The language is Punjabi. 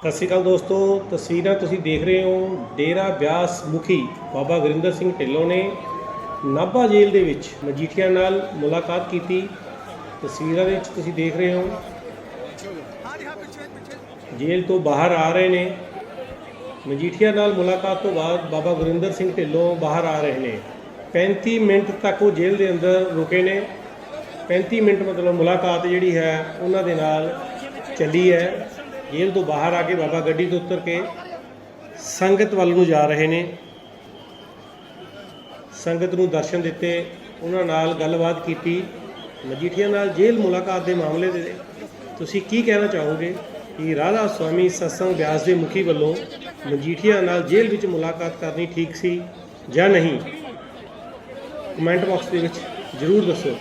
ਸਤਿ ਸ਼੍ਰੀ ਅਕਾਲ ਦੋਸਤੋ, ਤਸਵੀਰਾਂ ਤੁਸੀਂ ਦੇਖ ਰਹੇ ਹੋ ਡੇਰਾ ਬਿਆਸ ਮੁਖੀ ਬਾਬਾ ਗੁਰਿੰਦਰ ਸਿੰਘ ਢਿੱਲੋਂ ਨੇ ਨਾਭਾ ਜੇਲ੍ਹ ਦੇ ਵਿੱਚ ਮਜੀਠੀਆ ਨਾਲ ਮੁਲਾਕਾਤ ਕੀਤੀ। ਤਸਵੀਰਾਂ ਵਿੱਚ ਤੁਸੀਂ ਦੇਖ ਰਹੇ ਹੋ। ਜੇਲ੍ਹ ਤੋਂ ਬਾਹਰ ਆ ਰਹੇ ਨੇ। ਮਜੀਠੀਆ ਨਾਲ ਮੁਲਾਕਾਤ ਤੋਂ ਬਾਅਦ ਬਾਬਾ ਗੁਰਿੰਦਰ ਸਿੰਘ ਢਿੱਲੋਂ ਬਾਹਰ ਆ ਰਹੇ ਨੇ। 35 ਮਿੰਟ ਤੱਕ ਉਹ ਜੇਲ੍ਹ ਦੇ ਅੰਦਰ ਰੁਕੇ ਨੇ। 35 ਮਿੰਟ ਮਤਲਬ ਮੁਲਾਕਾਤ ਜਿਹੜੀ ਹੈ, ਉਹਨਾਂ ਦੇ ਨਾਲ ਚੱਲੀ ਹੈ। ਜੇਲ੍ਹ ਤੋਂ ਬਾਹਰ ਆ ਕੇ ਬਾਬਾ ਗੱਡੀ ਤੋਂ ਉਤਰ ਕੇ ਸੰਗਤ ਵੱਲ ਨੂੰ ਜਾ ਰਹੇ ਨੇ। ਸੰਗਤ ਨੂੰ ਦਰਸ਼ਨ ਦਿੱਤੇ, ਉਹਨਾਂ ਨਾਲ ਗੱਲਬਾਤ ਕੀਤੀ। ਮਜੀਠੀਆ ਨਾਲ ਜੇਲ੍ਹ ਮੁਲਾਕਾਤ ਦੇ ਮਾਮਲੇ ਦੇ ਤੁਸੀਂ ਕੀ ਕਹਿਣਾ ਚਾਹੋਗੇ ਕਿ ਰਾਧਾ ਸੁਆਮੀ ਸਤਸੰਗ ਬਿਆਸ ਦੇ ਮੁਖੀ ਵੱਲੋਂ ਮਜੀਠੀਆ ਨਾਲ ਜੇਲ੍ਹ ਵਿੱਚ ਮੁਲਾਕਾਤ ਕਰਨੀ ਠੀਕ ਸੀ ਜਾਂ ਨਹੀਂ? ਕਮੈਂਟ ਬਾਕਸ ਦੇ ਵਿੱਚ ਜ਼ਰੂਰ ਦੱਸੋ।